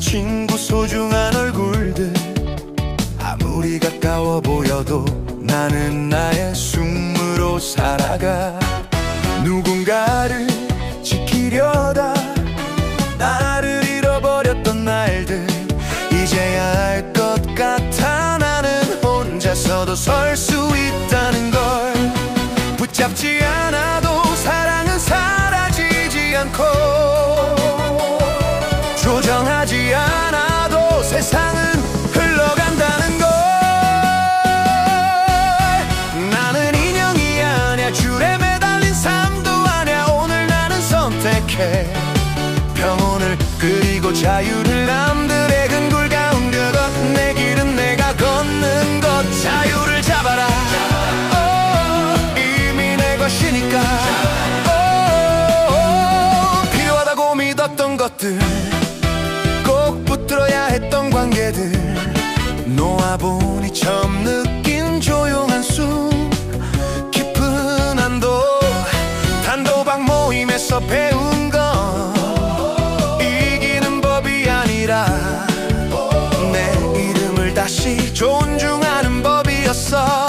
친구 소중한 얼굴들 아무리 가까워 보여도 나는 나의 숨으로 살아가. 누군가를 지키려다 나를 잃어버렸던 날들 이제야 알 것 같아. 나는 혼자서도 설 수 있다는 걸. 붙잡지 않아도 사랑은 사라지지 않고 선택해. 평온을 그리고 자유를 남들의 근굴 가운데 걷내 길은 내가 걷는 것. 자유를 잡아라. 오, 이미 내 것이니까. 오, 필요하다고 믿었던 것들. 꼭 붙들어야 했던 관계들. 놓아보니 처음 느낀 조용한 숨. 깊은 안도 단도박 모임에서 배운 아니라 내 이름을 다시 존중하는 법이었어.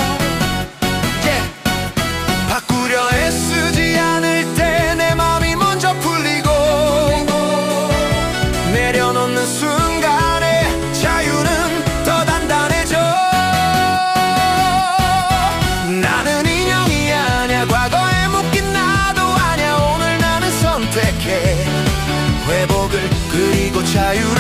바꾸려 애쓰지 않을 때 내 마음이 먼저 풀리고 내려놓는 순간에 자유는 더 단단해져. 나는 인형이 아니야. 과거에 묶인 나도 아니야. 오늘 나는 선택해. 회복을 그리고 자유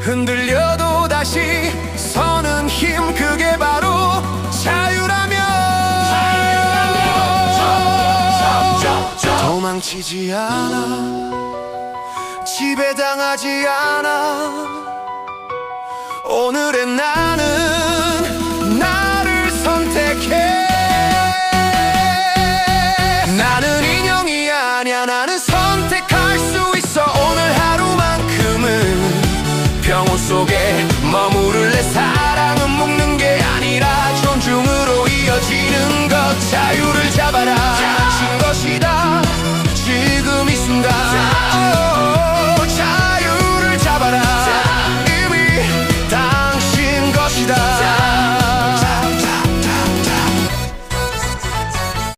흔들려도 다시 서는 힘 그게 바로 자유라면. 도망치지 않아. 지배당하지 않아. 오늘의 나는